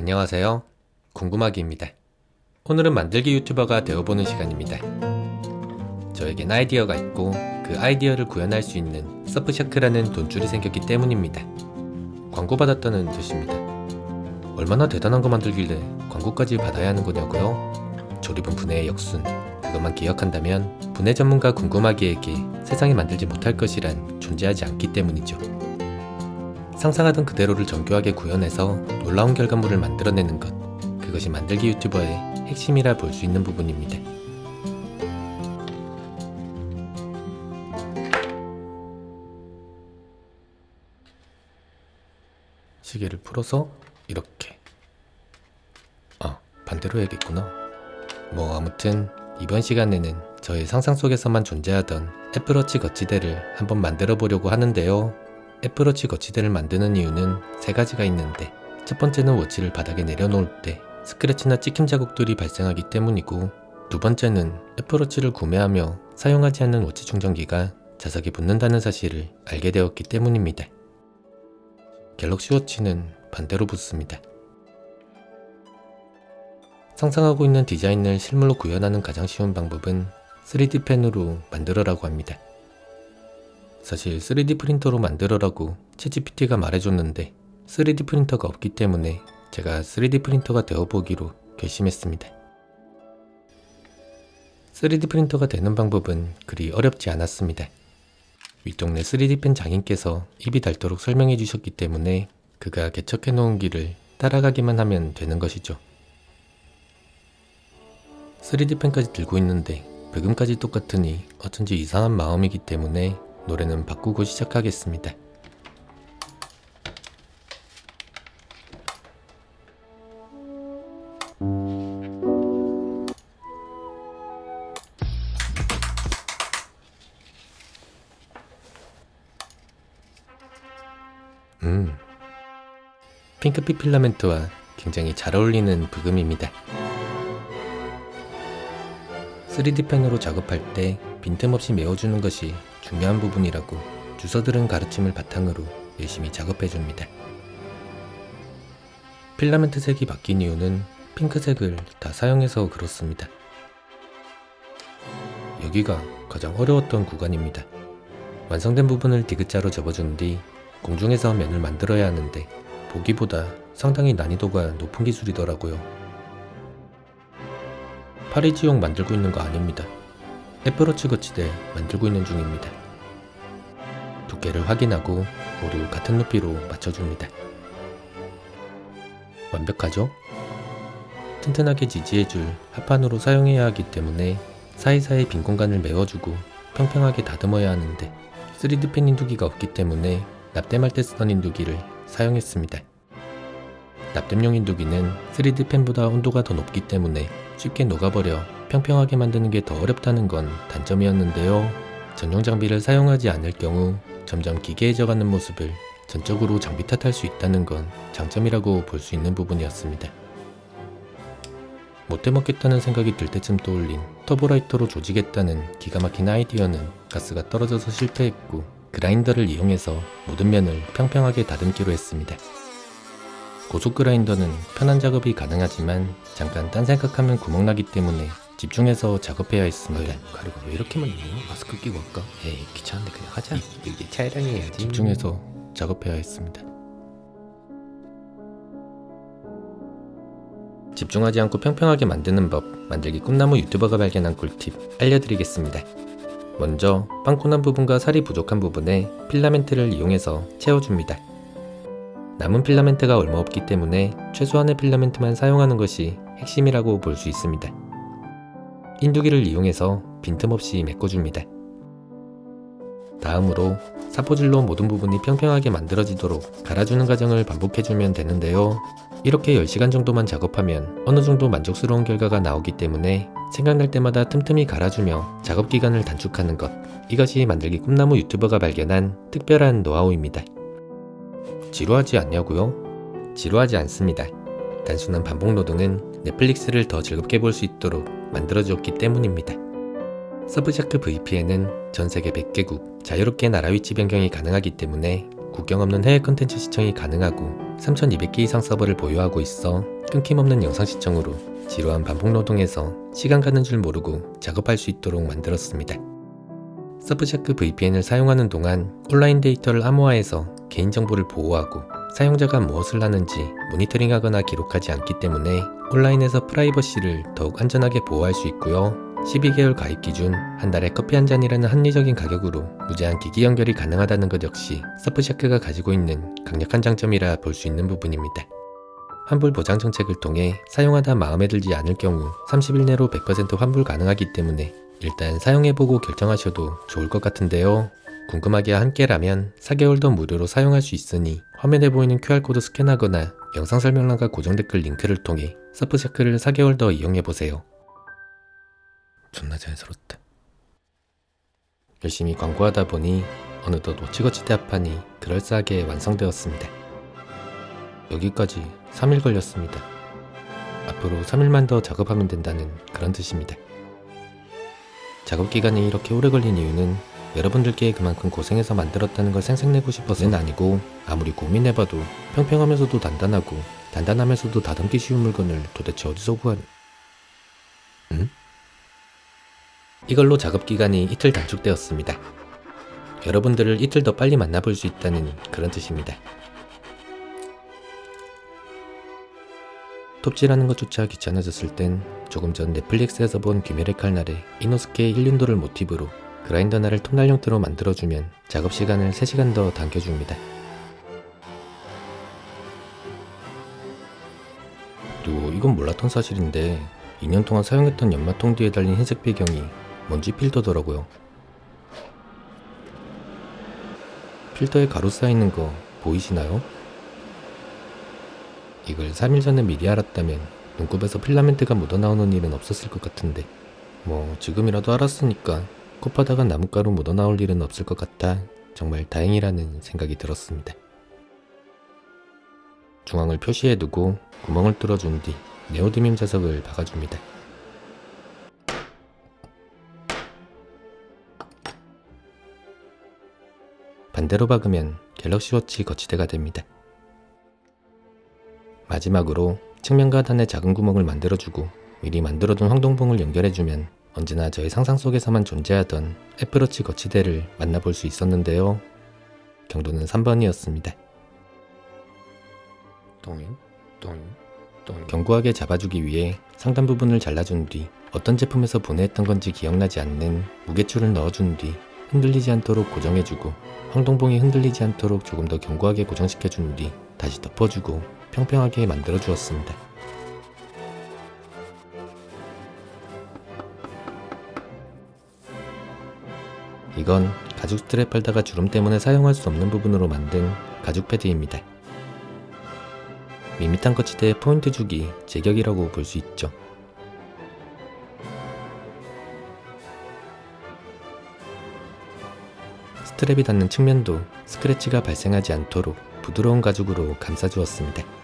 안녕하세요. 궁금하기입니다. 오늘은 만들기 유튜버가 되어보는 시간입니다. 저에겐 아이디어가 있고 그 아이디어를 구현할 수 있는 서프샤크라는 돈줄이 생겼기 때문입니다. 광고받았다는 뜻입니다. 얼마나 대단한 거 만들길래 광고까지 받아야 하는 거냐고요? 조립은 분해의 역순. 그것만 기억한다면 분해 전문가 궁금하기에게 세상에 만들지 못할 것이란 존재하지 않기 때문이죠. 상상하던 그대로를 정교하게 구현해서 놀라운 결과물을 만들어내는 것. 그것이 만들기 유튜버의 핵심이라 볼 수 있는 부분입니다. 시계를 풀어서 이렇게. 아, 반대로 해야겠구나. 뭐 아무튼 이번 시간에는 저의 상상 속에서만 존재하던 애플워치 거치대를 한번 만들어 보려고 하는데요. 애플워치 거치대를 만드는 이유는 세 가지가 있는데 첫 번째는 워치를 바닥에 내려놓을 때 스크래치나 찍힘 자국들이 발생하기 때문이고 두 번째는 애플워치를 구매하며 사용하지 않는 워치 충전기가 자석에 붙는다는 사실을 알게 되었기 때문입니다. 갤럭시 워치는 반대로 붙습니다. 상상하고 있는 디자인을 실물로 구현하는 가장 쉬운 방법은 3D 펜으로 만들어라고 합니다. 사실 3D 프린터로 만들어라고 챗GPT가 말해줬는데 3D 프린터가 없기 때문에 제가 3D 프린터가 되어보기로 결심했습니다. 3D 프린터가 되는 방법은 그리 어렵지 않았습니다. 윗동네 3D 펜 장인께서 입이 닳도록 설명해 주셨기 때문에 그가 개척해 놓은 길을 따라가기만 하면 되는 것이죠. 3D 펜까지 들고 있는데 브금까지 똑같으니 어쩐지 이상한 마음이기 때문에 노래는 바꾸고 시작하겠습니다. 음. 핑크빛 필라멘트와 굉장히 잘 어울리는 브금입니다. 3D 펜으로 작업할 때 빈틈없이 메워주는 것이 중요한 부분이라고 주서들은 가르침을 바탕으로 열심히 작업해 줍니다. 필라멘트 색이 바뀐 이유는 핑크색을 다 사용해서 그렇습니다. 여기가 가장 어려웠던 구간입니다. 완성된 부분을 디귿자로 접어준 뒤 공중에서 면을 만들어야 하는데 보기보다 상당히 난이도가 높은 기술이더라고요. 파리지용 만들고 있는 거 아닙니다. 애플워치 거치대 만들고 있는 중입니다. 두께를 확인하고 모두 같은 높이로 맞춰줍니다. 완벽하죠? 튼튼하게 지지해줄 합판으로 사용해야 하기 때문에 사이사이 빈 공간을 메워주고 평평하게 다듬어야 하는데 3D 펜 인두기가 없기 때문에 납땜할 때 쓰던 인두기를 사용했습니다. 납땜용 인두기는 3D 펜보다 온도가 더 높기 때문에 쉽게 녹아버려 평평하게 만드는 게 더 어렵다는 건 단점이었는데요. 전용 장비를 사용하지 않을 경우 점점 기계해져가는 모습을 전적으로 장비 탓할 수 있다는 건 장점이라고 볼 수 있는 부분이었습니다. 못돼 먹겠다는 생각이 들 때쯤 떠올린 터보라이터로 조지겠다는 기가 막힌 아이디어는 가스가 떨어져서 실패했고 그라인더를 이용해서 모든 면을 평평하게 다듬기로 했습니다. 고속 그라인더는 편한 작업이 가능하지만 잠깐 딴 생각하면 구멍나기 때문에 집중해서 작업해야 했습니다. 가루가 왜 이렇게만 있노? 마스크 끼고 할까? 에이 귀찮은데 그냥 하자 이게 촬영해야지 집중해서 작업해야 했습니다. 집중하지 않고 평평하게 만드는 법, 만들기 꿈나무 유튜버가 발견한 꿀팁 알려드리겠습니다. 먼저 빵꾸난 부분과 살이 부족한 부분에 필라멘트를 이용해서 채워줍니다. 남은 필라멘트가 얼마 없기 때문에 최소한의 필라멘트만 사용하는 것이 핵심이라고 볼 수 있습니다. 인두기를 이용해서 빈틈없이 메꿔줍니다. 다음으로 사포질로 모든 부분이 평평하게 만들어지도록 갈아주는 과정을 반복해주면 되는데요. 이렇게 10시간 정도만 작업하면 어느 정도 만족스러운 결과가 나오기 때문에 생각날 때마다 틈틈이 갈아주며 작업 기간을 단축하는 것. 이것이 만들기 꿈나무 유튜버가 발견한 특별한 노하우입니다. 지루하지 않냐고요? 지루하지 않습니다. 단순한 반복 노동은 넷플릭스를 더 즐겁게 볼 수 있도록 만들어주었기 때문입니다. 서브샤크 VPN은 전 세계 100개국 자유롭게 나라 위치 변경이 가능하기 때문에 국경 없는 해외 콘텐츠 시청이 가능하고 3200개 이상 서버를 보유하고 있어 끊김없는 영상 시청으로 지루한 반복 노동에서 시간 가는 줄 모르고 작업할 수 있도록 만들었습니다. 서브샤크 VPN을 사용하는 동안 온라인 데이터를 암호화해서 개인정보를 보호하고 사용자가 무엇을 하는지 모니터링하거나 기록하지 않기 때문에 온라인에서 프라이버시를 더욱 안전하게 보호할 수 있고요. 12개월 가입 기준 한 달에 커피 한 잔이라는 합리적인 가격으로 무제한 기기 연결이 가능하다는 것 역시 서프샤크가 가지고 있는 강력한 장점이라 볼 수 있는 부분입니다. 환불 보장 정책을 통해 사용하다 마음에 들지 않을 경우 30일 내로 100% 환불 가능하기 때문에 일단 사용해보고 결정하셔도 좋을 것 같은데요. 궁금하기와 함께라면 4개월 더 무료로 사용할 수 있으니 화면에 보이는 QR코드 스캔하거나 영상 설명란과 고정 댓글 링크를 통해 서프샤크를 4개월 더 이용해보세요. 존나 자연스럽다. 열심히 광고하다 보니 어느덧 오치거치 대 합판이 그럴싸하게 완성되었습니다. 여기까지 3일 걸렸습니다. 앞으로 3일만 더 작업하면 된다는 그런 뜻입니다. 작업 기간이 이렇게 오래 걸린 이유는 여러분들께 그만큼 고생해서 만들었다는 걸 생색내고 싶어서는 아니고 아무리 고민해봐도 평평하면서도 단단하고 단단하면서도 다듬기 쉬운 물건을 도대체 어디서 구한... 응? 이걸로 작업 기간이 이틀 단축되었습니다. 여러분들을 이틀 더 빨리 만나볼 수 있다는 그런 뜻입니다. 톱질하는 것조차 귀찮아졌을 땐 조금 전 넷플릭스에서 본 귀멸의 칼날에 이노스케의 힐륜도를 모티브로 그라인더 날을 톱날 형태로 만들어주면 작업 시간을 3시간 더 당겨줍니다. 그리고 이건 몰랐던 사실인데 2년 동안 사용했던 연마통 뒤에 달린 흰색 배경이 먼지 필터더라고요. 필터에 가루 쌓이는 거 보이시나요? 이걸 3일 전에 미리 알았다면 눈곱에서 필라멘트가 묻어나오는 일은 없었을 것 같은데 뭐 지금이라도 알았으니까 콧바닥은 나뭇가루 묻어나올 일은 없을 것 같아 정말 다행이라는 생각이 들었습니다. 중앙을 표시해두고 구멍을 뚫어준 뒤 네오드밈 자석을 박아줍니다. 반대로 박으면 갤럭시 워치 거치대가 됩니다. 마지막으로 측면과 하단에 작은 구멍을 만들어주고 미리 만들어둔 황동봉을 연결해주면 언제나 저의 상상 속에서만 존재하던 애플워치 거치대를 만나볼 수 있었는데요. 경도는 3번이었습니다. 똥인 똥인 똥인 견고하게 잡아주기 위해 상단 부분을 잘라준 뒤 어떤 제품에서 보내했던 건지 기억나지 않는 무게줄을 넣어준 뒤 흔들리지 않도록 고정해주고 황동봉이 흔들리지 않도록 조금 더 견고하게 고정시켜준 뒤 다시 덮어주고 평평하게 만들어 주었습니다. 이건 가죽 스트랩 팔다가 주름 때문에 사용할 수 없는 부분으로 만든 가죽 패드입니다. 밋밋한 거치대에 포인트 주기 제격이라고 볼 수 있죠. 스트랩이 닿는 측면도 스크래치가 발생하지 않도록 부드러운 가죽으로 감싸주었습니다.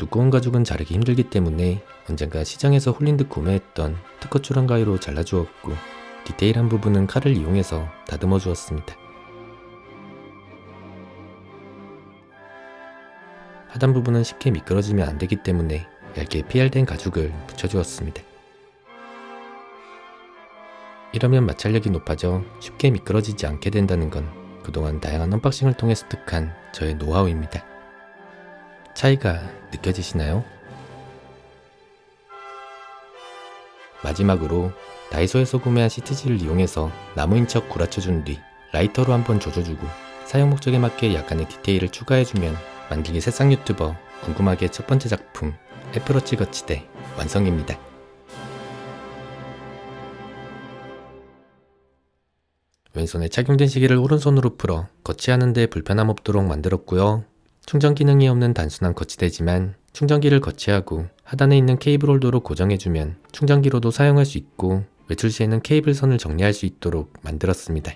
두꺼운 가죽은 자르기 힘들기 때문에 언젠가 시장에서 홀린 듯 구매했던 특허출한 가위로 잘라주었고 디테일한 부분은 칼을 이용해서 다듬어 주었습니다. 하단 부분은 쉽게 미끄러지면 안 되기 때문에 얇게 PR된 가죽을 붙여주었습니다. 이러면 마찰력이 높아져 쉽게 미끄러지지 않게 된다는 건 그동안 다양한 언박싱을 통해 습득한 저의 노하우입니다. 차이가 느껴지시나요? 마지막으로 다이소에서 구매한 시트지를 이용해서 나무인 척 구라쳐준 뒤 라이터로 한번 조져주고 사용 목적에 맞게 약간의 디테일을 추가해주면 만들기 새싹 유튜버 궁금하게 첫 번째 작품 애플워치 거치대 완성입니다. 왼손에 착용된 시계를 오른손으로 풀어 거치하는 데 불편함 없도록 만들었고요. 충전 기능이 없는 단순한 거치대지만 충전기를 거치하고 하단에 있는 케이블 홀더로 고정해주면 충전기로도 사용할 수 있고 외출 시에는 케이블 선을 정리할 수 있도록 만들었습니다.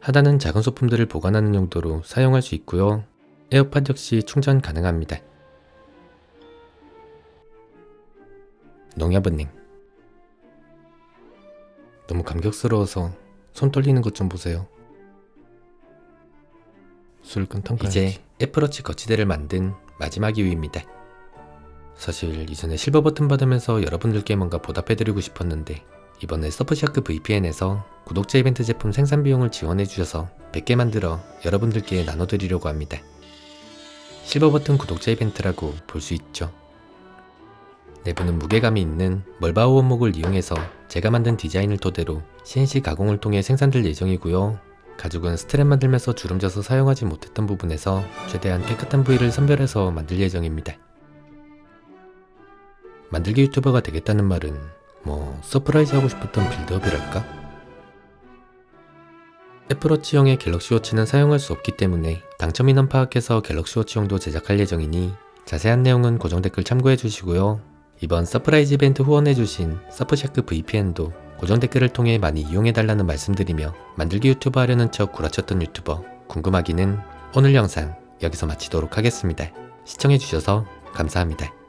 하단은 작은 소품들을 보관하는 용도로 사용할 수 있고요. 에어팟 역시 충전 가능합니다. 농협은행 너무 감격스러워서 손 떨리는 것 좀 보세요. 술 끊던가. 이제 애플워치 거치대를 만든 마지막 이유입니다. 사실 이전에 실버 버튼 받으면서 여러분들께 뭔가 보답해드리고 싶었는데 이번에 서프샤크 VPN에서 구독자 이벤트 제품 생산 비용을 지원해주셔서 100개 만들어 여러분들께 나눠드리려고 합니다. 실버 버튼 구독자 이벤트라고 볼 수 있죠. 내부는 무게감이 있는 멀바우 원목을 이용해서 제가 만든 디자인을 토대로 CNC 가공을 통해 생산될 예정이고요. 가죽은 스트랩 만들면서 주름져서 사용하지 못했던 부분에서 최대한 깨끗한 부위를 선별해서 만들 예정입니다. 만들기 유튜버가 되겠다는 말은 뭐 서프라이즈 하고 싶었던 빌드업이랄까? 애플워치용의 갤럭시워치는 사용할 수 없기 때문에 당첨 인원 파악해서 갤럭시워치용도 제작할 예정이니 자세한 내용은 고정 댓글 참고해 주시고요. 이번 서프라이즈 이벤트 후원해 주신 서프샤크 VPN도 고정 댓글을 통해 많이 이용해달라는 말씀드리며 만들기 유튜버 하려는 척 구라쳤던 유튜버 궁금하기는 오늘 영상 여기서 마치도록 하겠습니다. 시청해주셔서 감사합니다.